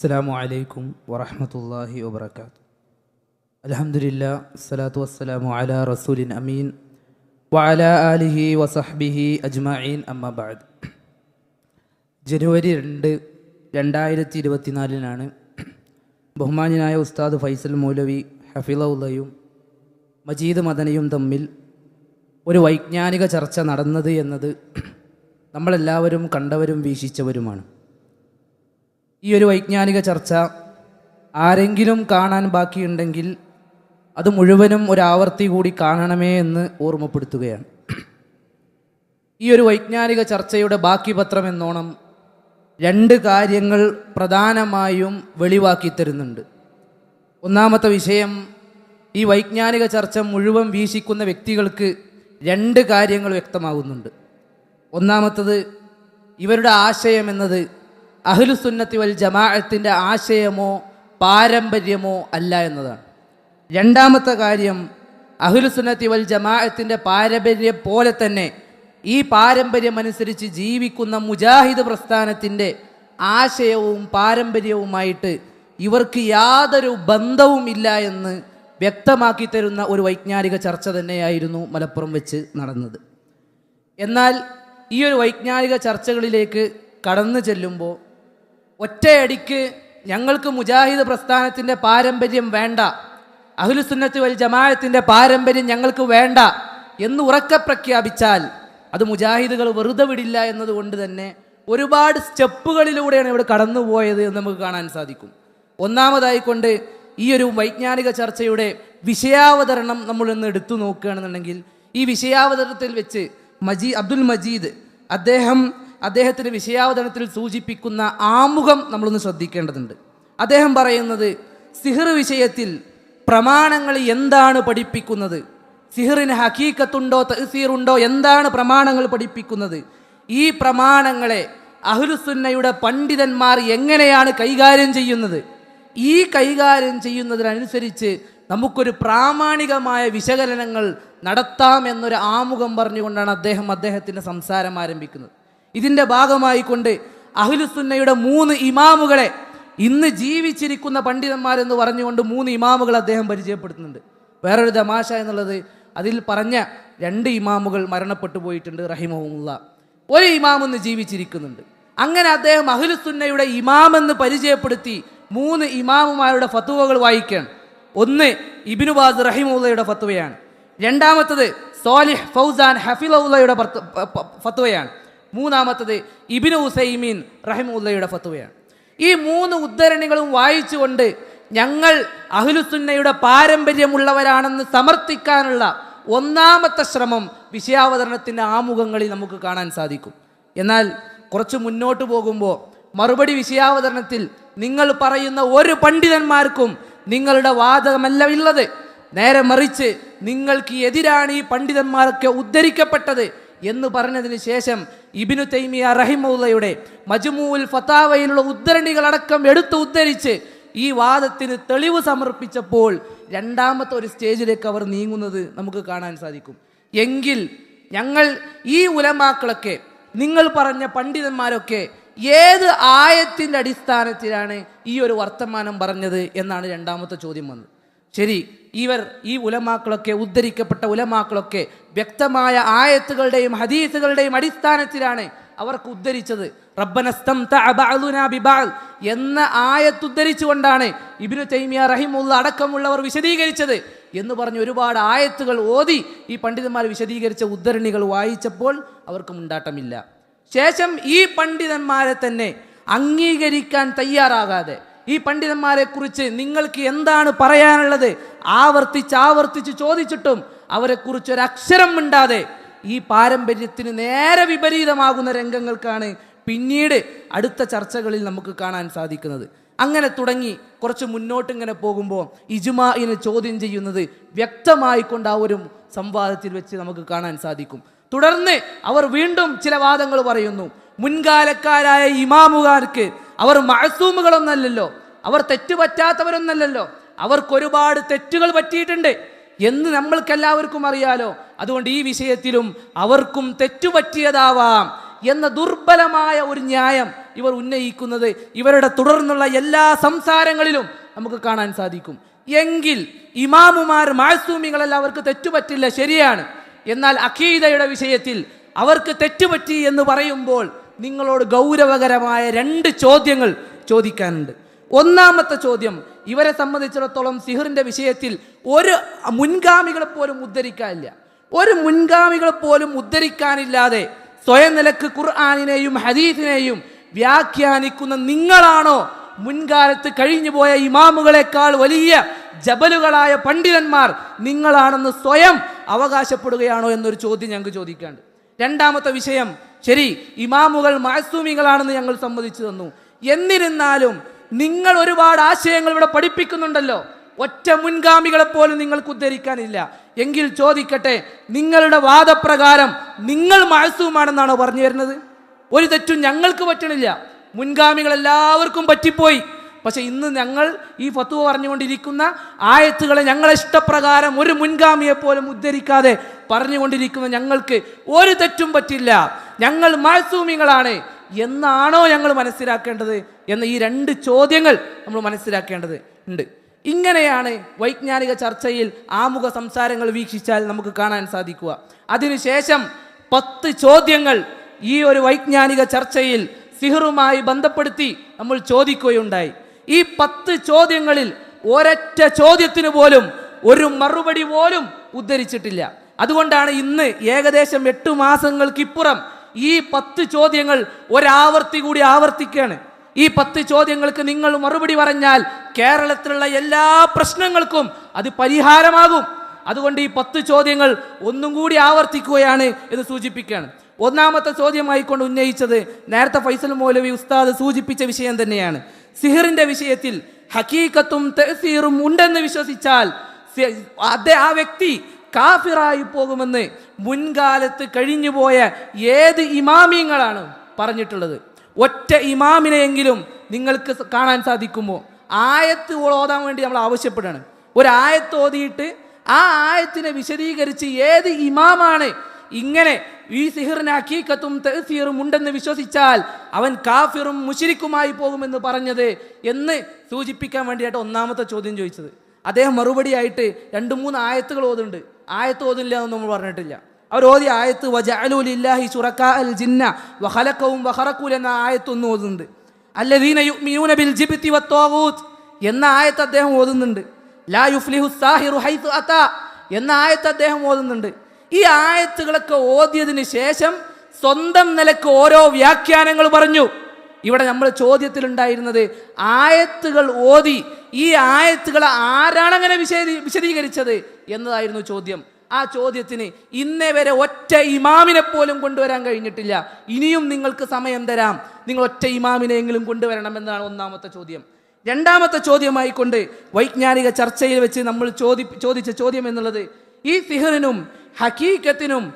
അസ്സാം അലൈക്കും വറഹമത്തല്ലാഹി വബർക്കാത്തു അലഹമുല്ല സ്വലാത്തു വസ്സലാമു അല റസൂലിൻ അമീൻ വഅല ആലിഹി വസഹ്ബിഹി അജ്മഈൻ അമ്മബാദ് ജനുവരി രണ്ട് രണ്ടായിരത്തി ഇരുപത്തിനാലിനാണ് ബഹുമാന്യനായ ഉസ്താദ് ഫൈസൽ മൗലവി ഹഫിളയും മജീദ് മദനയും തമ്മിൽ ഒരു വൈജ്ഞാനിക ചർച്ച നടന്നത് എന്നത് നമ്മളെല്ലാവരും കണ്ടവരും വീക്ഷിച്ചവരുമാണ്. ഈ ഒരു വൈജ്ഞാനിക ചർച്ച ആരെങ്കിലും കാണാൻ ബാക്കിയുണ്ടെങ്കിൽ അത് മുഴുവനും ഒരു ആവർത്തി കൂടി കാണണമേ എന്ന് ഓർമ്മപ്പെടുത്തുകയാണ്. ഈ ഒരു വൈജ്ഞാനിക ചർച്ചയുടെ ബാക്കി പത്രം എന്നോണം രണ്ട് കാര്യങ്ങൾ പ്രധാനമായും വെളിവാക്കി തരുന്നുണ്ട്. ഒന്നാമത്തെ വിഷയം ഈ വൈജ്ഞാനിക ചർച്ച മുഴുവൻ വീശിക്കുന്ന വ്യക്തികൾക്ക് രണ്ട് കാര്യങ്ങൾ വ്യക്തമാകുന്നുണ്ട്. ഒന്നാമത്തത് ഇവരുടെ ആശയം എന്നത് അഹ്ലുസുന്നത്തി വൽ ജമാഅത്തിന്റെ ആശയമോ പാരമ്പര്യമോ അല്ല എന്നതാണ്. രണ്ടാമത്തെ കാര്യം അഹ്ലുസുന്നത്തി വൽ ജമാഅത്തിന്റെ പാരമ്പര്യം പോലെ തന്നെ ഈ പാരമ്പര്യം അനുസരിച്ച് ജീവിക്കുന്ന മുജാഹിദ് പ്രസ്ഥാനത്തിന്റെ ആശയവും പാരമ്പര്യവുമായിട്ട് ഇവർക്ക് യാതൊരു ബന്ധവും ഇല്ല എന്ന് വ്യക്തമാക്കി തരുന്ന ഒരു വൈജ്ഞാനിക ചർച്ച തന്നെയായിരുന്നു മലപ്പുറം വെച്ച് നടന്നത്. എന്നാൽ ഈ ഒരു വൈജ്ഞാനിക ചർച്ചകളിലേക്ക് കടന്നു ചെല്ലുമ്പോൾ ഒറ്റയടിക്ക് ഞങ്ങൾക്ക് മുജാഹിദ് പ്രസ്ഥാനത്തിന്റെ പാരമ്പര്യം വേണ്ട. അഹുലുസുന്നത്ത് വൽ ജമാഅത്തിന്റെ പാരമ്പര്യം ഞങ്ങൾക്ക് വേണ്ട എന്ന് ഉറക്കെ പ്രഖ്യാപിച്ചാൽ അത് മുജാഹിദുകൾ വെറുതെ വിടില്ല എന്നതുകൊണ്ട് തന്നെ ഒരുപാട് സ്റ്റെപ്പുകളിലൂടെയാണ് ഇവിടെ കടന്നുപോയത് എന്ന് നമുക്ക് കാണാൻ സാധിക്കും. ഒന്നാമതായിക്കൊണ്ട് ഈ ഒരു വൈജ്ഞാനിക ചർച്ചയുടെ വിഷയാവതരണം നമ്മൾ ഇന്ന് എടുത്തു നോക്കുകയാണെന്നുണ്ടെങ്കിൽ ഈ വിഷയാവതരണത്തിൽ വെച്ച് മജീ അബ്ദുൽ മജീദ് അദ്ദേഹം അദ്ദേഹത്തിന്റെ വിഷയാവതരണത്തിൽ സൂചിപ്പിക്കുന്ന ആമുഖം നമ്മളൊന്ന് ശ്രദ്ധിക്കേണ്ടതുണ്ട്. അദ്ദേഹം പറയുന്നത് സിഹർ വിഷയത്തിൽ പ്രമാണങ്ങൾ എന്താണ് പഠിപ്പിക്കുന്നത്? സിഹറിന് ഹക്കീക്കത്തുണ്ടോ തഹസീറുണ്ടോ? എന്താണ് പ്രമാണങ്ങൾ പഠിപ്പിക്കുന്നത്? ഈ പ്രമാണങ്ങളെ അഹ്ലുസുന്നയുടെ പണ്ഡിതന്മാർ എങ്ങനെയാണ് കൈകാര്യം ചെയ്യുന്നത്? ഈ കൈകാര്യം ചെയ്യുന്നതിനനുസരിച്ച് നമുക്കൊരു പ്രാമാണികമായ വിശകലനങ്ങൾ നടത്താം എന്നൊരു ആമുഖം പറഞ്ഞുകൊണ്ടാണ് അദ്ദേഹം അദ്ദേഹത്തിന്റെ സംസാരം ആരംഭിക്കുന്നത്. ഇതിന്റെ ഭാഗമായിക്കൊണ്ട് അഹിലുസുന്നയുടെ മൂന്ന് ഇമാമുകളെ ഇന്ന് ജീവിച്ചിരിക്കുന്ന പണ്ഡിതന്മാരെന്ന് പറഞ്ഞുകൊണ്ട് മൂന്ന് ഇമാമുകൾ അദ്ദേഹം പരിചയപ്പെടുത്തുന്നുണ്ട്. വേറൊരു തമാശ എന്നുള്ളത് അതിൽ പറഞ്ഞ രണ്ട് ഇമാമുകൾ മരണപ്പെട്ടു പോയിട്ടുണ്ട് റഹിമുള്ള ഒരു ഇമാം ജീവിച്ചിരിക്കുന്നുണ്ട്. അങ്ങനെ അദ്ദേഹം അഹ്ലുസുന്നയുടെ ഇമാമെന്ന് പരിചയപ്പെടുത്തി മൂന്ന് ഇമാമുമാരുടെ ഫത്തുവകൾ വായിക്കുകയാണ്. ഒന്ന് ഇബിനുബാദ് റഹിമുള്ളയുടെ ഫത്തുവയാണ് രണ്ടാമത്തത് സോലിഹ് ഫൗസാൻ ഹഫിലുള്ളയുടെ ഫത്തുവയാണ് മൂന്നാമത്തത് ഇബിനു ഹുസൈമീൻ റഹിമുല്ലയുടെ ഫത്തുവയാണ് ഈ മൂന്ന് ഉദ്ധരണികളും വായിച്ചുകൊണ്ട് ഞങ്ങൾ അഹ്ലുസുന്നയുടെ പാരമ്പര്യമുള്ളവരാണെന്ന് സമർത്ഥിക്കാനുള്ള ഒന്നാമത്തെ ശ്രമം വിഷയാവതരണത്തിന്റെ ആമുഖങ്ങളിൽ നമുക്ക് കാണാൻ സാധിക്കും. എന്നാൽ കുറച്ച് മുന്നോട്ട് പോകുമ്പോൾ മറുപടി വിഷയാവതരണത്തിൽ നിങ്ങൾ പറയുന്ന ഒരു പണ്ഡിതന്മാർക്കും നിങ്ങളുടെ വാദമല്ല ഉള്ളത്. നേരെ മറിച്ച് നിങ്ങൾക്ക് എതിരാണ് ഈ പണ്ഡിതന്മാരൊക്കെ ഉദ്ധരിക്കപ്പെട്ടത്. എന്ന് പറഞ്ഞതിന് ശേഷം ഇബിനു തൈമിയ റഹിമുള്ളയുടെ മജ്മൂൽ ഫത്താവയിലുള്ള ഉദ്ധരണികളടക്കം എടുത്ത് ഉദ്ധരിച്ച് ഈ വാദത്തിന് തെളിവ് സമർപ്പിച്ചപ്പോൾ രണ്ടാമത്തെ ഒരു സ്റ്റേജിലേക്ക് അവർ നീങ്ങുന്നത് നമുക്ക് കാണാൻ സാധിക്കും. എങ്കിൽ ഞങ്ങൾ ഈ ഉലമാക്കളൊക്കെ നിങ്ങൾ പറഞ്ഞ പണ്ഡിതന്മാരൊക്കെ ഏത് ആയത്തിന്റെ അടിസ്ഥാനത്തിലാണ് ഈ ഒരു വർത്തമാനം പറഞ്ഞത് എന്നാണ് രണ്ടാമത്തെ ചോദ്യം വന്നത്. ശരി ഇവർ ഈ ഉലമാക്കളൊക്കെ ഉദ്ധരിക്കപ്പെട്ട ഉലമാക്കളൊക്കെ വ്യക്തമായ ആയത്തുകളുടെയും ഹദീസുകളുടെയും അടിസ്ഥാനത്തിലാണ് അവർക്ക് ഉദ്ധരിച്ചത്. എന്ന ആയത്ത് ഉദ്ധരിച്ചുകൊണ്ടാണ് ഇബിനു തൈമിയ റഹിമുള്ള അടക്കമുള്ളവർ വിശദീകരിച്ചത് എന്ന് പറഞ്ഞ് ഒരുപാട് ആയത്തുകൾ ഓതി ഈ പണ്ഡിതന്മാർ വിശദീകരിച്ച ഉദ്ധരണികൾ വായിച്ചപ്പോൾ അവർക്ക് മുണ്ടാട്ടമില്ല. ശേഷം ഈ പണ്ഡിതന്മാരെ തന്നെ അംഗീകരിക്കാൻ തയ്യാറാകാതെ ഈ പണ്ഡിതന്മാരെ കുറിച്ച് നിങ്ങൾക്ക് എന്താണ് പറയാനുള്ളത്? ആവർത്തിച്ച് ആവർത്തിച്ച് ചോദിച്ചിട്ടും അവരെ കുറിച്ച് ഒരു അക്ഷരം മിണ്ടാതെ ഈ പാരമ്പര്യത്തിന് നേരെ വിപരീതമാകുന്ന രംഗങ്ങൾക്കാണ് പിന്നീട് അടുത്ത ചർച്ചകളിൽ നമുക്ക് കാണാൻ സാധിക്കുന്നത്. അങ്ങനെ തുടങ്ങി കുറച്ച് മുന്നോട്ട് ഇങ്ങനെ പോകുമ്പോൾ ഇജുമായിനെ ചോദ്യം ചെയ്യുന്നത് വ്യക്തമായിക്കൊണ്ട് ആ ഒരു സംവാദത്തിൽ വെച്ച് നമുക്ക് കാണാൻ സാധിക്കും. തുടർന്ന് അവർ വീണ്ടും ചില വാദങ്ങൾ പറയുന്നു. മുൻകാലക്കാരായ ഇമാമുകാർക്ക് അവർ മഴസൂമുകളൊന്നല്ലല്ലോ അവർ തെറ്റുപറ്റാത്തവരൊന്നല്ലല്ലോ. അവർക്ക് ഒരുപാട് തെറ്റുകൾ പറ്റിയിട്ടുണ്ട്. എന്ന് നമ്മൾക്കെല്ലാവർക്കും അറിയാലോ. അതുകൊണ്ട് ഈ വിഷയത്തിലും അവർക്കും തെറ്റുപറ്റിയതാവാം എന്ന ദുർബലമായ ഒരു ന്യായം ഇവർ ഉന്നയിക്കുന്നത് ഇവരുടെ തുടർന്നുള്ള എല്ലാ സംസാരങ്ങളിലും നമുക്ക് കാണാൻ സാധിക്കും. എങ്കിൽ ഇമാമുമാർ മാസൂമികളെല്ലാം അവർക്ക് തെറ്റുപറ്റില്ല ശരിയാണ്. എന്നാൽ അഖീദയുടെ വിഷയത്തിൽ അവർക്ക് തെറ്റുപറ്റി എന്ന് പറയുമ്പോൾ നിങ്ങളോട് ഗൗരവകരമായ രണ്ട് ചോദ്യങ്ങൾ ചോദിക്കാനുണ്ട്. ഒന്നാമത്തെ ചോദ്യം ഇവരെ സംബന്ധിച്ചിടത്തോളം സിഹറിന്റെ വിഷയത്തിൽ ഒരു മുൻഗാമികളെ പോലും ഉദ്ധരിക്കാനില്ല. ഒരു മുൻഗാമികളെ പോലും ഉദ്ധരിക്കാനില്ലാതെ സ്വയം നിലയ്ക്ക് ഖുർആാനിനെയും ഹദീസിനെയും വ്യാഖ്യാനിക്കുന്ന നിങ്ങളാണോ? മുൻകാലത്ത് കഴിഞ്ഞുപോയ ഇമാമുകളെക്കാൾ വലിയ ജബലുകളായ പണ്ഡിതന്മാർ നിങ്ങളാണെന്ന് സ്വയം അവകാശപ്പെടുകയാണോ എന്നൊരു ചോദ്യം ഞങ്ങൾക്ക് ചോദിക്കാണ്ട് രണ്ടാമത്തെ വിഷയം ശരി ഇമാമുകൾ മാസൂമികളാണെന്ന് ഞങ്ങൾ സമ്മതിച്ചു തന്നു. എന്നിരുന്നാലും നിങ്ങൾ ഒരുപാട് ആശയങ്ങൾ ഇവിടെ പഠിപ്പിക്കുന്നുണ്ടല്ലോ. ഒറ്റ മുൻഗാമികളെ പോലും നിങ്ങൾക്ക് ഉദ്ധരിക്കാനില്ല. എങ്കിൽ ചോദിക്കട്ടെ നിങ്ങളുടെ വാദപ്രകാരം നിങ്ങൾ മാസൂമാണെന്നാണോ പറഞ്ഞു വരുന്നത്? ഒരു തെറ്റും ഞങ്ങൾക്ക് പറ്റണില്ല. മുൻഗാമികൾ എല്ലാവർക്കും പറ്റിപ്പോയി. പക്ഷെ ഇന്ന് ഞങ്ങൾ ഈ ഫത്തുവ പറഞ്ഞുകൊണ്ടിരിക്കുന്ന ആയത്തുകളെ ഞങ്ങളെ ഇഷ്ടപ്രകാരം ഒരു മുൻഗാമിയെ പോലും ഉദ്ധരിക്കാതെ പറഞ്ഞുകൊണ്ടിരിക്കുന്ന ഞങ്ങൾക്ക് ഒരു തെറ്റും പറ്റില്ല. ഞങ്ങൾ മാസൂമികളാണ്. എന്നാണോ ഞങ്ങൾ മനസ്സിലാക്കേണ്ടത് എന്ന ഈ രണ്ട് ചോദ്യങ്ങൾ നമ്മൾ മനസ്സിലാക്കേണ്ടത് ഉണ്ട്. ഇങ്ങനെയാണ് വൈജ്ഞാനിക ചർച്ചയിൽ ആമുഖ സംസാരങ്ങൾ വീക്ഷിച്ചാൽ നമുക്ക് കാണാൻ സാധിക്കുക. അതിനുശേഷം പത്ത് ചോദ്യങ്ങൾ ഈ ഒരു വൈജ്ഞാനിക ചർച്ചയിൽ സിഹറുമായി ബന്ധപ്പെടുത്തി നമ്മൾ ചോദിക്കുകയുണ്ടായി. ഈ പത്ത് ചോദ്യങ്ങളിൽ ഒരൊറ്റ ചോദ്യത്തിന് പോലും ഒരു മറുപടി പോലും ഉദ്ധരിച്ചിട്ടില്ല. അതുകൊണ്ടാണ് ഇന്ന് ഏകദേശം എട്ട് മാസങ്ങൾക്കിപ്പുറം ഈ പത്ത് ചോദ്യങ്ങൾ ഒരാവർത്തി കൂടി ആവർത്തിക്കുകയാണ് ഈ പത്ത് ചോദ്യങ്ങൾക്ക് നിങ്ങൾ മറുപടി പറഞ്ഞാൽ കേരളത്തിലുള്ള എല്ലാ പ്രശ്നങ്ങൾക്കും അത് പരിഹാരമാകും. അതുകൊണ്ട് ഈ പത്ത് ചോദ്യങ്ങൾ ഒന്നും കൂടി ആവർത്തിക്കുകയാണ് എന്ന് സൂചിപ്പിക്കുകയാണ്. ഒന്നാമത്തെ ചോദ്യമായിക്കൊണ്ട് ഉന്നയിച്ചത് നേരത്തെ ഫൈസൽ മൗലവി ഉസ്താദ് സൂചിപ്പിച്ച വിഷയം തന്നെയാണ്. സിഹിറിന്റെ വിഷയത്തിൽ ഹക്കീക്കത്തും തഹസീറും ഉണ്ടെന്ന് വിശ്വസിച്ചാൽ ആ വ്യക്തി കാഫിറായി പോകുമെന്ന് മുൻകാലത്ത് കഴിഞ്ഞുപോയ ഏത് ഇമാമിയങ്ങളാണ് പറഞ്ഞിട്ടുള്ളത്? ഒറ്റ ഇമാമിനെയെങ്കിലും നിങ്ങൾക്ക് കാണാൻ സാധിക്കുമോ? ആയത്ത് ഓതാൻ വേണ്ടി നമ്മൾ ആവശ്യപ്പെടുകയാണ്. ഒരായത്ത് ഓതിയിട്ട് ആ ആയത്തിനെ വിശദീകരിച്ച് ഏത് ഇമാമാണ് ഇങ്ങനെ ഈ സിഹിറിന് അക്കീക്കത്തും തെഹസീറും ഉണ്ടെന്ന് വിശ്വസിച്ചാൽ അവൻ കാഫിറും മുഷിരിക്കുമായി പോകുമെന്ന് പറഞ്ഞത് എന്ന് സൂചിപ്പിക്കാൻ വേണ്ടിയിട്ട് ഒന്നാമത്തെ ചോദ്യം ചോദിച്ചത്. അദ്ദേഹം മറുപടിയായിട്ട് രണ്ട് മൂന്ന് ആയത്തുകൾ ഓതുണ്ട് ആയത്ത് ഓതില്ല എന്ന് നമ്മൾ പറഞ്ഞിട്ടില്ല. അവർ ഓതി ആയത്ത് വജാലുലില്ലാഹി ശുറക്കാ അൽ ജിന്ന വഹലക്കവും വഹറക്കൂൽ എന്ന ആയത്തൊന്നും ഓതുന്നുണ്ട്. അല്ലദീന യുഅ്മിനൂന ബിൽ ജിബിത്തി വത്താഗൂത്ത് എന്ന ആയത്ത് അദ്ദേഹം ഓതുന്നുണ്ട്. ലാ യുഫ്ലിഹു സാഹിറു ഹൈതു അത്ത എന്ന ആയത്ത് അദ്ദേഹം ഓതുന്നുണ്ട്. ഈ ആയത്തുകളൊക്കെ ഓതിയതിന് ശേഷം സ്വന്തം നിലയ്ക്ക് ഓരോ വ്യാഖ്യാനങ്ങൾ പറഞ്ഞു. ഇവിടെ നമ്മൾ ചോദ്യത്തിലുണ്ടായിരുന്നത് ആയത്തുകൾ ഓതി ഈ ആയത്തുകൾ ആരാണ് അങ്ങനെ വിശദീ വിശദീകരിച്ചത് എന്നതായിരുന്നു ചോദ്യം. ആ ചോദ്യത്തിന് ഇന്നേ വരെ ഒറ്റ ഇമാമിനെ പോലും കൊണ്ടുവരാൻ കഴിഞ്ഞിട്ടില്ല. ഇനിയും നിങ്ങൾക്ക് സമയം തരാം. നിങ്ങൾ ഒറ്റ ഇമാമിനെയെങ്കിലും കൊണ്ടുവരണം എന്നാണ് ഒന്നാമത്തെ ചോദ്യം. രണ്ടാമത്തെ ചോദ്യമായി കൊണ്ട് വൈജ്ഞാനിക ചർച്ചയിൽ വെച്ച് നമ്മൾ ചോദി ചോദിച്ച ചോദ്യം എന്നുള്ളത് ഈ സിഹറിനും ഹക്കീക്കത്തിനും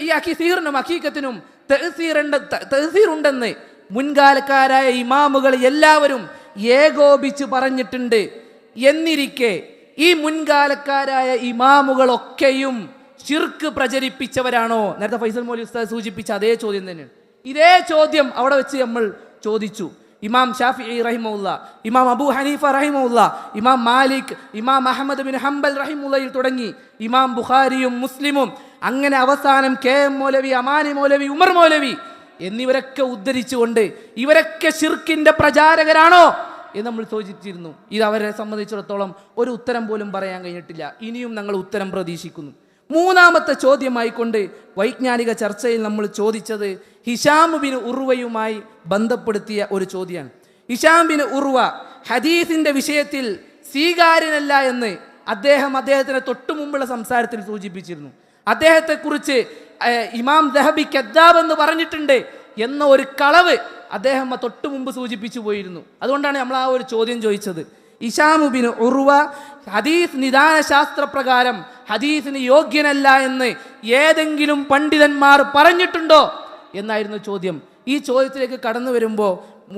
ഈ സിഹറിനും ഹക്കീക്കത്തിനും തഹസീറുണ്ട് തഹസീറുണ്ടെന്ന് മുൻകാലക്കാരായ ഇമാമുകൾ എല്ലാവരും ഏകോപിച്ച് പറഞ്ഞിട്ടുണ്ട്. എന്നിരിക്കെ ഈ മുൻകാലക്കാരായ ഇമാമുകളൊക്കെയും ശിർക്ക് പ്രചരിപ്പിച്ചവരാണോ? നേരത്തെ ഫൈസൽ മോലി ഉസ്താദ് സൂചിപ്പിച്ച അതേ ചോദ്യം തന്നെയാണ്. ഇതേ ചോദ്യം അവിടെ വെച്ച് നമ്മൾ ചോദിച്ചു. ഇമാം ഷാഫി റഹിമുല്ല ഇമാം അബു ഹനീഫ റഹിമുല്ല ഇമാം മാലിക് ഇമാം അഹമ്മദ് ബിൻ ഹംബൽ റഹിമുല്ലയിൽ തുടങ്ങി. ഇമാം ബുഖാരിയും മുസ്ലിമും അങ്ങനെ അവസാനം കെ എം മൗലവി അമാനി മൗലവി ഉമർ മൗലവി എന്നിവരൊക്കെ ഉദ്ധരിച്ചുകൊണ്ട് ഇവരൊക്കെ ഷിർക്കിന്റെ പ്രചാരകരാണോ? എന്ന് നമ്മൾ ചോദിച്ചിരുന്നു. ഇത് അവരെ സംബന്ധിച്ചിടത്തോളം ഒരു ഉത്തരം പോലും പറയാൻ കഴിഞ്ഞിട്ടില്ല. ഇനിയും ഞങ്ങൾ ഉത്തരം പ്രതീക്ഷിക്കുന്നു. മൂന്നാമത്തെ ചോദ്യമായിക്കൊണ്ട് വൈജ്ഞാനിക ചർച്ചയിൽ നമ്മൾ ചോദിച്ചത് ഹിഷാം ഉറുവയുമായി ബന്ധപ്പെടുത്തിയ ഒരു ചോദ്യമാണ്. ഹിഷാം ഉറുവ ഉർവ ഹദീസിന്റെ വിഷയത്തിൽ സ്വീകാര്യനല്ല എന്ന് അദ്ദേഹം അദ്ദേഹത്തിന് തൊട്ടു മുമ്പുള്ള സംസാരത്തിൽ സൂചിപ്പിച്ചിരുന്നു. അദ്ദേഹത്തെക്കുറിച്ച് ഇമാം ദഹബി കദ്ദാബ് എന്ന് പറഞ്ഞിട്ടുണ്ട്. എന്ന ഒരു കളവ് അദ്ദേഹം തൊട്ട് മുമ്പ് സൂചിപ്പിച്ചു പോയിരുന്നു. അതുകൊണ്ടാണ് നമ്മൾ ആ ഒരു ചോദ്യം ചോദിച്ചത്. ഇഷാമുബിന് ഉറുവ ഹദീസ് നിദാന ശാസ്ത്രപ്രകാരം ഹദീസിന് യോഗ്യനല്ല എന്ന് ഏതെങ്കിലും പണ്ഡിതന്മാർ പറഞ്ഞിട്ടുണ്ടോ എന്നായിരുന്നു ചോദ്യം. ഈ ചോദ്യത്തിലേക്ക് കടന്നു വരുമ്പോൾ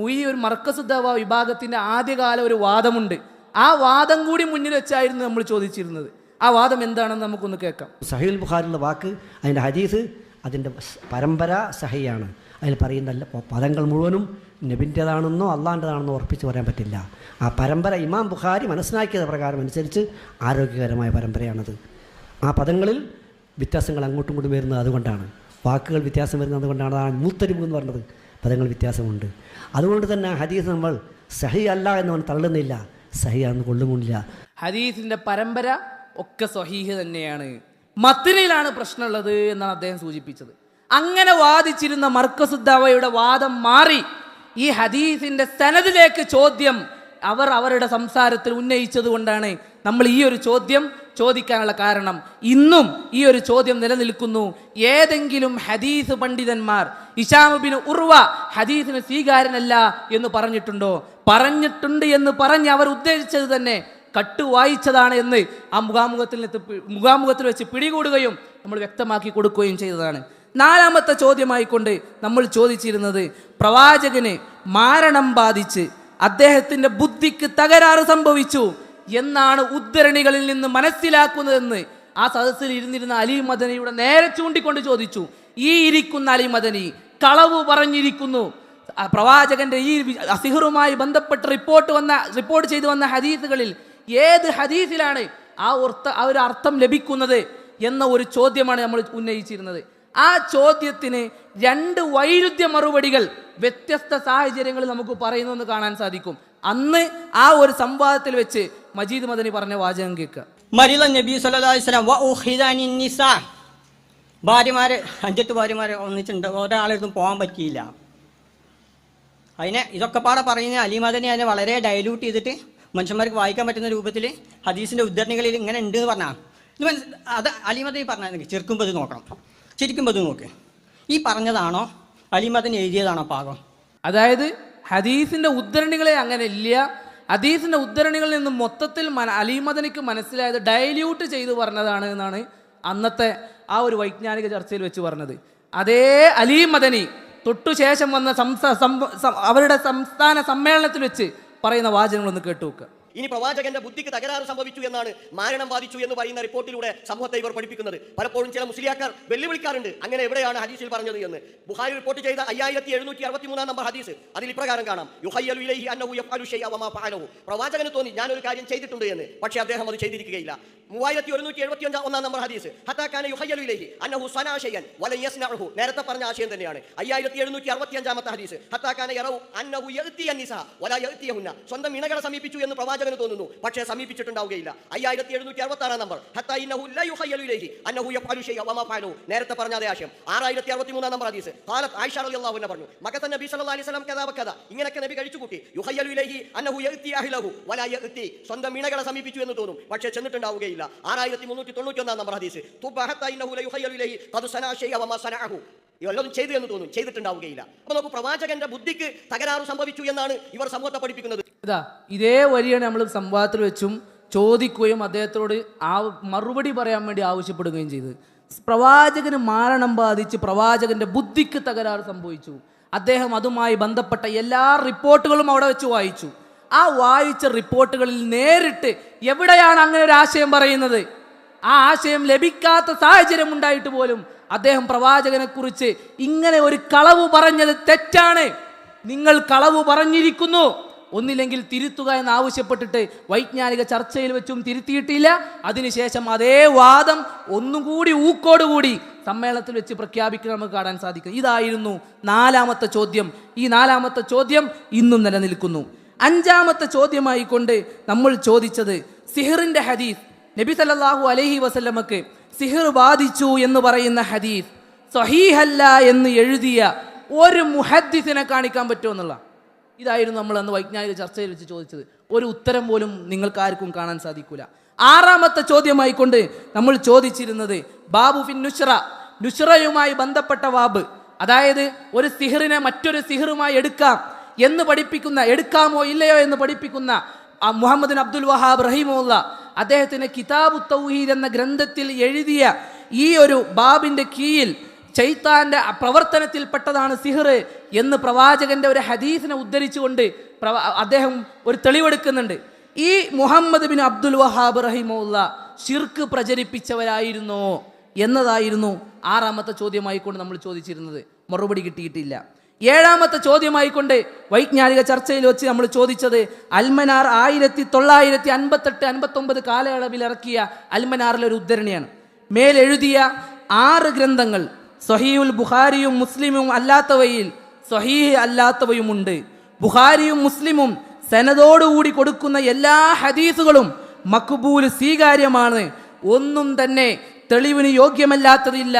ഈ ഒരു മർക്കസുദ്ധവ വിഭാഗത്തിന്റെ ആദ്യകാല ഒരു വാദമുണ്ട്. ആ വാദം കൂടി മുന്നിൽ വെച്ചായിരുന്നു നമ്മൾ ചോദിച്ചിരുന്നത്. ആ വാദം എന്താണെന്ന് നമുക്കൊന്ന് കേൾക്കാം. സഹീൽ ബുഖാറിന്റെ വാക്ക് അതിന്റെ ഹദീസ് അതിന്റെ പരമ്പര സഹിയാണ്. അതിൽ പറയുന്ന പദങ്ങൾ മുഴുവനും നബിന്റേതാണെന്നോ അള്ളാന്റെതാണെന്നോ ഉറപ്പിച്ച് പറയാൻ പറ്റില്ല. ആ പരമ്പര ഇമാം ബുഖാരി മനസ്സിലാക്കിയത് പ്രകാരം അനുസരിച്ച് ആരോഗ്യകരമായ പരമ്പരയാണത്. ആ പദങ്ങളിൽ വ്യത്യാസങ്ങൾ അങ്ങോട്ടും ഇങ്ങോട്ടും വരുന്നത് അതുകൊണ്ടാണ്. വാക്കുകൾ വ്യത്യാസം വരുന്നത് അതുകൊണ്ടാണ്. ആ മൂത്തരിവ് എന്ന് പറഞ്ഞത്. പദങ്ങൾ വ്യത്യാസമുണ്ട്. അതുകൊണ്ട് തന്നെ ഹദീസ് നമ്മൾ സഹി അല്ല എന്ന് അവൻ തള്ളുന്നില്ല സഹിയാണെന്ന് കൊള്ളുമില്ല ഹദീസിന്റെ പരമ്പര ഒക്കെ സ്വഹീഹ് തന്നെയാണ്. മത്തിനിലാണ് പ്രശ്നമുള്ളത് എന്നാണ് അദ്ദേഹം സൂചിപ്പിച്ചത്. അങ്ങനെ വാദിച്ചിരുന്ന മർക്കസുദ്ദാവയുടെ വാദം മാറി. ഈ ഹദീസിന്റെ സനദിലേക്ക് ചോദ്യം അവർ അവരുടെ സംസാരത്തിൽ ഉന്നയിച്ചത് കൊണ്ടാണ് നമ്മൾ ഈ ഒരു ചോദ്യം ചോദിക്കാനുള്ള കാരണം. ഇന്നും ഈ ഒരു ചോദ്യം നിലനിൽക്കുന്നു. ഏതെങ്കിലും ഹദീസ് പണ്ഡിതന്മാർ ഇഷാമുബിന് ഉർവ ഹദീസിന് സ്വീകാരനല്ല എന്ന് പറഞ്ഞിട്ടുണ്ടോ? പറഞ്ഞിട്ടുണ്ട് എന്ന് പറഞ്ഞ് അവർ ഉദ്ദേശിച്ചത് തന്നെ കട്ടു വായിച്ചതാണ് എന്ന് ആ മുഖാമുഖത്തിൽ മുഖാമുഖത്തിൽ വെച്ച് പിടികൂടുകയും നമ്മൾ വ്യക്തമാക്കി കൊടുക്കുകയും ചെയ്തതാണ്. നാലാമത്തെ ചോദ്യമായിക്കൊണ്ട് നമ്മൾ ചോദിച്ചിരുന്നത് പ്രവാചകന് മാരണം ബാധിച്ച് അദ്ദേഹത്തിന്റെ ബുദ്ധിക്ക് തകരാറ് സംഭവിച്ചു എന്നാണ് ഉദ്ധരണികളിൽ നിന്ന് മനസ്സിലാക്കുന്നതെന്ന് ആ സദസ്സിൽ ഇരുന്നിരുന്ന അലി മദനിയുടെ നേരെ ചൂണ്ടിക്കൊണ്ട് ചോദിച്ചു. ഈ ഇരിക്കുന്ന അലി മദനി കളവ് പറഞ്ഞിരിക്കുന്നു. പ്രവാചകന്റെ ഈ അസിഹറുമായി ബന്ധപ്പെട്ട് റിപ്പോർട്ട് വന്ന റിപ്പോർട്ട് ചെയ്തു വന്ന ഹദീസുകളിൽ ഏത് ഹദീസിലാണ് ആ ഒർത്ത ആ ഒരു അർത്ഥം ലഭിക്കുന്നത് എന്ന ഒരു ചോദ്യമാണ് നമ്മൾ ഉന്നയിച്ചിരുന്നത്. ആ ചോദ്യത്തിന് രണ്ട് വൈരുദ്ധ്യ മറുപടികൾ വ്യത്യസ്ത സാഹചര്യങ്ങളിൽ നമുക്ക് പറയുന്നതെന്ന് കാണാൻ സാധിക്കും. അന്ന് ആ ഒരു സംവാദത്തിൽ വെച്ച് മജീദ് മദനി പറഞ്ഞ വാചകം കേൾക്കുക. മരില നബി നിസാ. ഭാര്യമാര് അഞ്ചെട്ട് ഭാര്യമാരെ ഒന്നിച്ചിട്ടുണ്ട് ഒരാളെടുത്തും പോകാൻ പറ്റിയില്ല. അതിനെ ഇതൊക്കെ പാടെ പറയുന്ന അലിമദനെ അതിനെ വളരെ ഡയലൂട്ട് ചെയ്തിട്ട് മനുഷ്യന്മാർക്ക് വായിക്കാൻ പറ്റുന്ന രൂപത്തിൽ ഹദീസിന്റെ ഉദ്ധരണികളിൽ ഇങ്ങനെ ഉണ്ട് എന്ന് പറഞ്ഞാൽ ഇത് മനസ്സ് അത് അലിമദനി പറഞ്ഞാൽ ചെറുക്കുമ്പോൾ ഇത് നോക്കണം. ചിരിക്കുമ്പോൾ അത് നോക്ക്. ഈ പറഞ്ഞതാണോ? അലിമദൻ എഴുതിയതാണോ പാകം? അതായത് ഹദീസിന്റെ ഉദ്ധരണികളെ അങ്ങനെ ഇല്ല. ഹദീസിന്റെ ഉദ്ധരണികളിൽ നിന്ന് മൊത്തത്തിൽ അലീമദനിക്ക് മനസ്സിലായത് ഡൈല്യൂട്ട് ചെയ്തു പറഞ്ഞതാണ് എന്നാണ് അന്നത്തെ ആ ഒരു വൈജ്ഞാനിക ചർച്ചയിൽ വെച്ച് പറഞ്ഞത്. അതേ അലിമദനി തൊട്ടുശേഷം വന്ന സംസ്ഥ അവരുടെ സംസ്ഥാന സമ്മേളനത്തിൽ വെച്ച് പറയുന്ന വാചകങ്ങളൊന്ന് കേട്ടു നോക്കുക ഇനി പ്രവാചകന്റെ ബുദ്ധിക്ക് തകരാറ് സംഭവിച്ചു എന്നാണ് മാരണം ബാധിച്ചു എന്ന് പറയുന്ന റിപ്പോർട്ടിലൂടെ സമൂഹത്തെ ഇവർ പഠിപ്പിക്കുന്നത്. പലപ്പോഴും ചില മുസ്ലിയാക്കാർ വെല്ലുവിളിക്കാറുണ്ട് അങ്ങനെ എവിടെയാണ് ഹദീസിൽ പറഞ്ഞത്? എന്ന്. ബുഹാരി റിപ്പോർട്ട് ചെയ്ത അയ്യായിരത്തി എഴുന്നൂറ്റി അറുപത്തി മൂന്നാം നമ്പർ ഹദീസ്. അതിൽ ഇപ്രകാരം കാണാം. പ്രവാചകന് തോന്നി ഞാൻ ഒരു കാര്യം ചെയ്തിട്ടുണ്ട് എന്ന്. പക്ഷേ അദ്ദേഹം അത് ചെയ്തിരിക്കുകയില്ല. മൂവായിരത്തി ഒരുന്നൂറ്റി എഴുപത്തി അഞ്ചാം ഒന്നാം നമ്പർ ഹദീസ് ഹത്താക്കാന അന്നഹു സനാശയൻ യസ്നഉഹു. നേരത്തെ പറഞ്ഞ ആശയം തന്നെയാണ്. അയ്യായിരത്തി എഴുന്നൂറ്റി അറുപത്തി അഞ്ചാമത്തെ ഹദീസ് ഹത്താക്കാന അന്നഹു യഅ്തി അന്നിസ വലാ സ്വന്തം ഇണകളെ സമീപിച്ചു എന്ന് പ്രവാചകന് തോന്നുന്നു. പക്ഷേ സമീപിച്ചിട്ടുണ്ടാവുകയില്ല. അയ്യായിരത്തി എഴുന്നൂറ്റി അറുപത്തി ആറാം നമ്പർ നേരത്തെ പറഞ്ഞ അതേ ആശയം ആറായിരത്തി അറുപത്തി മൂന്നാം നമ്പർ ഹദീസ്. ഖാലത്ത് ആയിഷ റളിയല്ലാഹു അൻഹ പറഞ്ഞു. മകത്ത നബി സല്ലല്ലാഹു അലൈഹി വസല്ലം കഥാ കഥ. ഇങ്ങനെയൊക്കെ നബി കഴിച്ചു കൂട്ടി. യുഹയ്യലു ഇലൈഹി അന്നഹു എത്തി അഹിലഹു വലായ എത്തി സ്വന്തം മീണകളെ സമീപിച്ചു എന്ന് തോന്നും. പക്ഷേ ചെന്നിട്ടുണ്ടാവുകയില്ല. ആറായിരത്തി മുന്നൂറ്റി തൊണ്ണൂറ്റി ഒന്നാം നമ്പർ ഹദീസ്. തുബ്ബ ഹത്താ ഇന്നഹു ലാ യുഹയ്യലു ഇലൈഹി ഖദ് സനാ ശൈഅ വമാ സനഅഹു. വല്ലതും ചെയ്തു എന്ന് തോന്നും. ചെയ്തിട്ടുണ്ടാവുകയില്ല. അപ്പൊ നമുക്ക് പ്രവാചകന്റെ ബുദ്ധിക്ക് തകരാറ് സംഭവിച്ചു എന്നാണ് ഇവർ സമൂഹത്തെ പഠിപ്പിക്കുന്നത്. ഇതാ ഇതേ വരിയാണ് നമ്മൾ സംവാദത്തിൽ വെച്ചും ചോദിക്കുകയും അദ്ദേഹത്തോട് ആ മറുപടി പറയാൻ വേണ്ടി ആവശ്യപ്പെടുകയും ചെയ്ത് പ്രവാചകന് മാരണം ബാധിച്ച് പ്രവാചകന്റെ ബുദ്ധിക്ക് തകരാറ് സംഭവിച്ചു. അദ്ദേഹം അതുമായി ബന്ധപ്പെട്ട എല്ലാ റിപ്പോർട്ടുകളും അവിടെ വെച്ച് വായിച്ചു. ആ വായിച്ച റിപ്പോർട്ടുകളിൽ നേരിട്ട് എവിടെയാണ് അങ്ങനെ ഒരു ആശയം പറയുന്നത്? ആ ആശയം ലഭിക്കാത്ത സാഹചര്യം ഉണ്ടായിട്ട് പോലും അദ്ദേഹം പ്രവാചകനെ കുറിച്ച് ഇങ്ങനെ ഒരു കളവ് പറഞ്ഞത് തെറ്റാണ്. നിങ്ങൾ കളവ് പറഞ്ഞിരിക്കുന്നു. ഒന്നില്ലെങ്കിൽ തിരുത്തുക എന്നാവശ്യപ്പെട്ടിട്ട് വൈജ്ഞാനിക ചർച്ചയിൽ വെച്ചും തിരുത്തിയിട്ടില്ല. അതിനുശേഷം അതേ വാദം ഒന്നും കൂടി ഊക്കോടുകൂടി സമ്മേളനത്തിൽ വെച്ച് പ്രഖ്യാപിക്കുക നമുക്ക് കാണാൻ സാധിക്കും. ഇതായിരുന്നു നാലാമത്തെ ചോദ്യം. ഈ നാലാമത്തെ ചോദ്യം ഇന്നും നിലനിൽക്കുന്നു. അഞ്ചാമത്തെ ചോദ്യമായി കൊണ്ട് നമ്മൾ ചോദിച്ചത് സിഹിറിന്റെ ഹദീസ്. നബി സല്ലാഹു അലഹി വസല്ലമക്ക് സിഹിർ ബാധിച്ചു എന്ന് പറയുന്ന ഹദീസ്. സഹീഹല്ല എന്ന് എഴുതിയ ഒരു മുഹദ്ദിസിനെ കാണിക്കാൻ പറ്റുമോ എന്നുള്ള? ഇതായിരുന്നു നമ്മൾ അന്ന് വൈജ്ഞാനിക ചർച്ചയിൽ വെച്ച് ചോദിച്ചത്. ഒരു ഉത്തരം പോലും നിങ്ങൾക്ക് ആർക്കും കാണാൻ സാധിക്കില്ല ആറാമത്തെ ചോദ്യമായി കൊണ്ട് നമ്മൾ ചോദിച്ചിരുന്നത് ബാബു ഫിൻ നുഷറ നുഷറയുമായി ബന്ധപ്പെട്ട വാബ്. അതായത് ഒരു സിഹിറിനെ മറ്റൊരു സിഹിറുമായി എടുക്കാം എന്ന് പഠിപ്പിക്കുന്ന എടുക്കാമോ ഇല്ലയോ എന്ന് പഠിപ്പിക്കുന്ന മുഹമ്മദ് അബ്ദുൽ വഹാബ് റഹിമുള്ള അദ്ദേഹത്തിന് കിതാബു തൗഹീദ് എന്ന ഗ്രന്ഥത്തിൽ എഴുതിയ ഈ ഒരു ബാബിന്റെ കീഴിൽ ചൈത്താന്റെ പ്രവർത്തനത്തിൽപ്പെട്ടതാണ് സിഹിർ എന്ന് പ്രവാചകന്റെ ഒരു ഹദീസിനെ ഉദ്ധരിച്ചുകൊണ്ട് അദ്ദേഹം ഒരു തെളിവെടുക്കുന്നുണ്ട്. ഈ മുഹമ്മദ് ബിൻ അബ്ദുൽ വഹാബ് റഹിമുള്ള ഷിർക്ക് പ്രചരിപ്പിച്ചവരായിരുന്നോ എന്നതായിരുന്നു ആറാമത്തെ ചോദ്യമായിക്കൊണ്ട് നമ്മൾ ചോദിച്ചിരുന്നത്. മറുപടി കിട്ടിയിട്ടില്ല. ഏഴാമത്തെ ചോദ്യമായിക്കൊണ്ട് വൈജ്ഞാനിക ചർച്ചയിൽ വെച്ച് നമ്മൾ ചോദിച്ചത് അൽമനാർ ആയിരത്തി തൊള്ളായിരത്തി അൻപത്തെട്ട് അൻപത്തൊമ്പത് കാലയളവിൽ ഇറക്കിയ അൽമനാറിലെ ഒരു ഉദ്ധരണിയാണ്. മേലെഴുതിയ ആറ് ഗ്രന്ഥങ്ങൾ സഹീഉൽ ബുഖാരിയും മുസ്ലിമും അല്ലാത്തവയിൽ സൊഹീഹ് അല്ലാത്തവയുമുണ്ട്. ബുഖാരിയും മുസ്ലിമും സനതോടുകൂടി കൊടുക്കുന്ന എല്ലാ ഹദീസുകളും മക്ബൂൽ സ്വീകാര്യമാണ്. ഒന്നും തന്നെ തെളിവിന് യോഗ്യമല്ലാത്തതില്ല.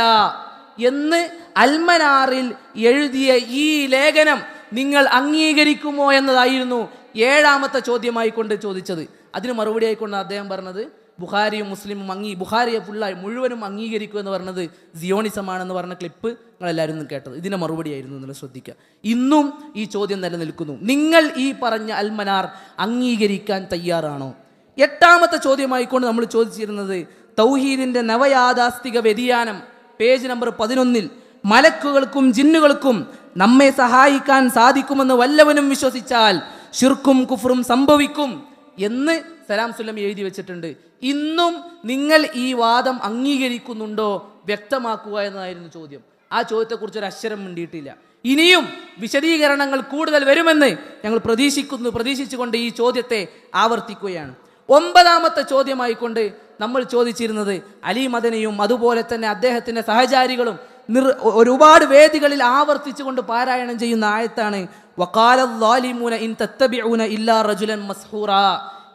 എന്ന് അൽമനാറിൽ എഴുതിയ ഈ ലേഖനം നിങ്ങൾ അംഗീകരിക്കുമോ എന്നതായിരുന്നു ഏഴാമത്തെ ചോദ്യമായി കൊണ്ട് ചോദിച്ചത്. അതിന് മറുപടി ആയിക്കൊണ്ട് അദ്ദേഹം പറഞ്ഞത്. ബുഖാരിയും മുസ്ലിമും അംഗീ ബുഖാരിയെ ഫുള്ളായി മുഴുവനും അംഗീകരിക്കുക എന്ന് പറഞ്ഞത് സിയോണിസമാണെന്ന് പറഞ്ഞ ക്ലിപ്പ് നിങ്ങളെല്ലാവരും കേട്ടത്. ഇതിന്റെ മറുപടി ആയിരുന്നു നിങ്ങൾ ശ്രദ്ധിക്കുക. ഇന്നും ഈ ചോദ്യം നിലനിൽക്കുന്നു. നിങ്ങൾ ഈ പറഞ്ഞ അൽമനാർ അംഗീകരിക്കാൻ തയ്യാറാണോ? എട്ടാമത്തെ ചോദ്യമായിക്കൊണ്ട് നമ്മൾ ചോദിച്ചിരുന്നത് തൗഹീദിന്റെ നവയാഥാസ്തിക വ്യതിയാനം പേജ് നമ്പർ പതിനൊന്നിൽ മലക്കുകൾക്കും ജിന്നുകൾക്കും നമ്മെ സഹായിക്കാൻ സാധിക്കുമെന്ന് വല്ലവനും വിശ്വസിച്ചാൽ ഷിർക്കും കുഫറും സംഭവിക്കും. എന്ന് സലാം സുല്ലം എഴുതി വെച്ചിട്ടുണ്ട്. ഇന്നും നിങ്ങൾ ഈ വാദം അംഗീകരിക്കുന്നുണ്ടോ? വ്യക്തമാക്കുക എന്നതായിരുന്നു ചോദ്യം. ആ ചോദ്യത്തെക്കുറിച്ച് ഒരു അക്ഷരം മിണ്ടിയിട്ടില്ല. ഇനിയും വിശദീകരണങ്ങൾ കൂടുതൽ വരുമെന്ന് ഞങ്ങൾ പ്രതീക്ഷിക്കുന്നു പ്രതീക്ഷിച്ചുകൊണ്ട് ഈ ചോദ്യത്തെ ആവർത്തിക്കുകയാണ്. ഒമ്പതാമത്തെ ചോദ്യമായിക്കൊണ്ട് നമ്മൾ ചോദിച്ചിരുന്നത് അലി മദനയും അതുപോലെ തന്നെ അദ്ദേഹത്തിന്റെ സഹചാരികളും നിർ ഒരുപാട് വേദികളിൽ ആവർത്തിച്ചുകൊണ്ട് പാരായണം ചെയ്യുന്ന ആയത്താണ് വക്കാലിമൂന ഇൻ തത്തബിഊന ഇല്ലാ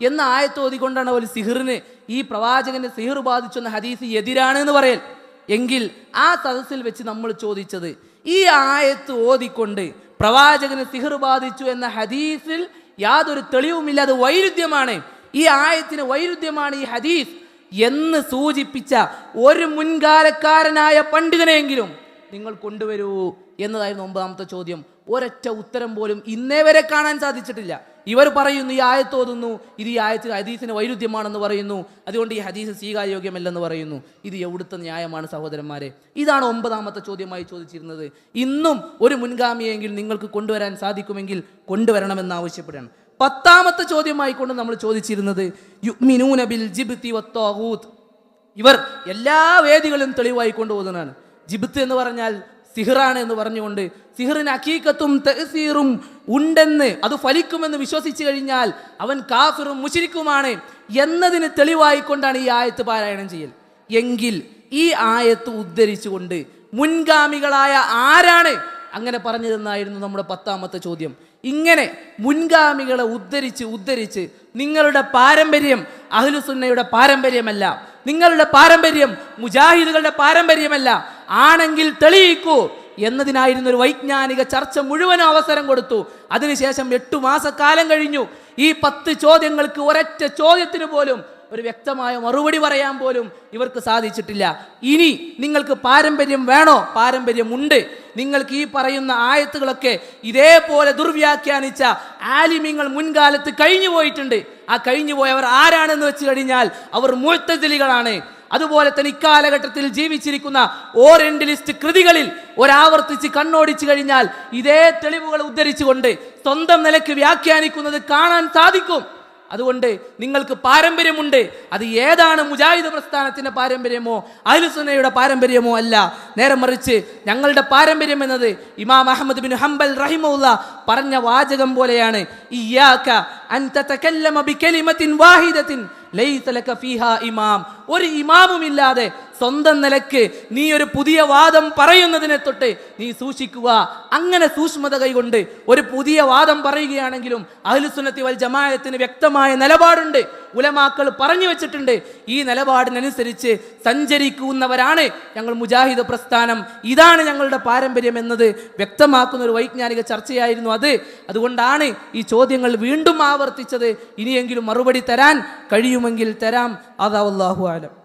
എന്ന ഒരു സിഹിറിന് ഈ പ്രവാചകന്റെ സിഹിർ ബാധിച്ചെന്ന ഹദീസ് എതിരാണ് എന്ന് പറയൽ. എങ്കിൽ ആ സദസ്സിൽ വെച്ച് നമ്മൾ ചോദിച്ചത് ഈ ആയത്ത് ഓതിക്കൊണ്ട് പ്രവാചകന് സിഹിർ ബാധിച്ചു എന്ന ഹദീസിൽ യാതൊരു തെളിവുമില്ല അത് വൈരുദ്ധ്യമാണ്. ഈ ആയത്തിന് വൈരുദ്ധ്യമാണ് ഈ ഹദീസ് എന്ന് സൂചിപ്പിച്ച ഒരു മുൻകാലക്കാരനായ പണ്ഡിതനെയെങ്കിലും നിങ്ങൾ കൊണ്ടുവരൂ എന്നതായിരുന്നു ഒമ്പതാമത്തെ ചോദ്യം. ഒരൊറ്റ ഉത്തരം പോലും ഇന്നേ വരെ കാണാൻ സാധിച്ചിട്ടില്ല. ഇവർ പറയുന്നു ഈ ആയത്ത് ഓതുന്നു. ഇത് ഈ ആയത്തിന് ഹദീസിന് വൈരുദ്ധ്യമാണെന്ന് പറയുന്നു. അതുകൊണ്ട് ഈ ഹദീസ് സ്വീകാര്യോഗ്യമല്ലെന്ന് പറയുന്നു. ഇത് എവിടുത്തെ ന്യായമാണ് സഹോദരന്മാരെ? ഇതാണ് ഒമ്പതാമത്തെ ചോദ്യമായി ചോദിച്ചിരുന്നത്. ഇന്നും ഒരു മുൻഗാമിയെങ്കിൽ നിങ്ങൾക്ക് കൊണ്ടുവരാൻ സാധിക്കുമെങ്കിൽ കൊണ്ടുവരണമെന്ന് ആവശ്യപ്പെടുകയാണ് പത്താമത്തെ ചോദ്യമായി കൊണ്ട് നമ്മൾ ചോദിച്ചിരുന്നത് ജിബ്തി ഇവർ എല്ലാ വേദികളും തെളിവായി കൊണ്ടുപോകുന്നതാണ് ജിബിത്ത് എന്ന് പറഞ്ഞാൽ സിഹിറാണ് എന്ന് പറഞ്ഞുകൊണ്ട് സിഹിറിന് അക്കീക്കത്തും തഹ്സീറും ഉണ്ടെന്ന് അത് ഫലിക്കുമെന്ന് വിശ്വസിച്ചു കഴിഞ്ഞാൽ അവൻ കാഫിറും മുഷിരിക്കുമാണ് എന്നതിന് തെളിവായിക്കൊണ്ടാണ് ഈ ആയത്ത് പാരായണം ചെയ്യൽ. എങ്കിൽ ഈ ആയത്ത് ഉദ്ധരിച്ചുകൊണ്ട് മുൻഗാമികളായ ആരാണ്? അങ്ങനെ പറഞ്ഞതെന്നായിരുന്നു നമ്മുടെ പത്താമത്തെ ചോദ്യം. ഇങ്ങനെ മുൻഗാമികളെ ഉദ്ധരിച്ച് ഉദ്ധരിച്ച് നിങ്ങളുടെ പാരമ്പര്യം അഹ്ലുസുന്നയുടെ പാരമ്പര്യമല്ല. നിങ്ങളുടെ പാരമ്പര്യം മുജാഹിദുകളുടെ പാരമ്പര്യമല്ല. ആണെങ്കിൽ തെളിയിക്കൂ എന്നതിനായിരുന്നു ഒരു വൈജ്ഞാനിക ചർച്ച മുഴുവനും അവസരം കൊടുത്തു. അതിനുശേഷം എട്ടു മാസക്കാലം കഴിഞ്ഞു. ഈ പത്ത് ചോദ്യങ്ങൾക്ക് ഒരൊറ്റ ചോദ്യത്തിന് പോലും ഒരു വ്യക്തമായ മറുപടി പറയാൻ പോലും ഇവർക്ക് സാധിച്ചിട്ടില്ല. ഇനി നിങ്ങൾക്ക് പാരമ്പര്യം വേണോ? പാരമ്പര്യമുണ്ട്. നിങ്ങൾക്ക് ഈ പറയുന്ന ആയത്തുകളൊക്കെ ഇതേപോലെ ദുർവ്യാഖ്യാനിച്ച ആലിമ്യങ്ങൾ മുൻകാലത്ത് കഴിഞ്ഞു പോയിട്ടുണ്ട് ആ കഴിഞ്ഞു പോയവർ ആരാണെന്ന് വെച്ച് കഴിഞ്ഞാൽ അവർ മുഴ്ത്തതിലികളാണ് അതുപോലെ തന്നെ ഇക്കാലഘട്ടത്തിൽ ജീവിച്ചിരിക്കുന്ന ഓറിയന്റലിസ്റ്റ് കൃതികളിൽ ഒരാവർത്തിച്ച് കണ്ണോടിച്ചു കഴിഞ്ഞാൽ ഇതേ തെളിവുകൾ ഉദ്ധരിച്ചുകൊണ്ട് സ്വന്തം നിലയ്ക്ക് വ്യാഖ്യാനിക്കുന്നത് കാണാൻ സാധിക്കും. അതുകൊണ്ട് നിങ്ങൾക്ക് പാരമ്പര്യമുണ്ട്. അത് ഏതാണ് മുജാഹിദ് പ്രസ്ഥാനത്തിന്റെ പാരമ്പര്യമോ അഹ്ലുസുന്നയുടെ പാരമ്പര്യമോ അല്ല. നേരെ മറിച്ച് ഞങ്ങളുടെ പാരമ്പര്യം എന്നത് ഇമാം അഹമ്മദ് ബിൻ ഹംബൽ റഹിമുള്ള പറഞ്ഞ വാചകം പോലെയാണ്. വാഹിദത്തിൻ ലൈസ ലക ഫീഹാ ഇമാം. ഒരു ഇമാമുമില്ലാതെ സ്വന്തം നിലയ്ക്ക് നീ ഒരു പുതിയ വാദം പറയുന്നതിനെ തൊട്ട് നീ സൂക്ഷിക്കുക. അങ്ങനെ സൂക്ഷ്മത കൈകൊണ്ട് ഒരു പുതിയ വാദം പറയുകയാണെങ്കിലും അഹ്ലുസുന്നത്തി വൽ ജമായത്തിന് വ്യക്തമായ നിലപാടുണ്ട്. ഉലമാക്കൾ പറഞ്ഞു വെച്ചിട്ടുണ്ട് ഈ നിലപാടിനനുസരിച്ച് സഞ്ചരിക്കുന്നവരാണ് ഞങ്ങൾ മുജാഹിദ് പ്രസ്ഥാനം. ഇതാണ് ഞങ്ങളുടെ പാരമ്പര്യം എന്നത്. വ്യക്തമാക്കുന്ന ഒരു വൈജ്ഞാനിക ചർച്ചയായിരുന്നു അത്. അതുകൊണ്ടാണ് ഈ ചോദ്യങ്ങൾ വീണ്ടും ആവർത്തിച്ചത്. ഇനിയെങ്കിലും മറുപടി തരാൻ കഴിയുമെങ്കിൽ തരാം. അതാ അള്ളാഹു ആലം.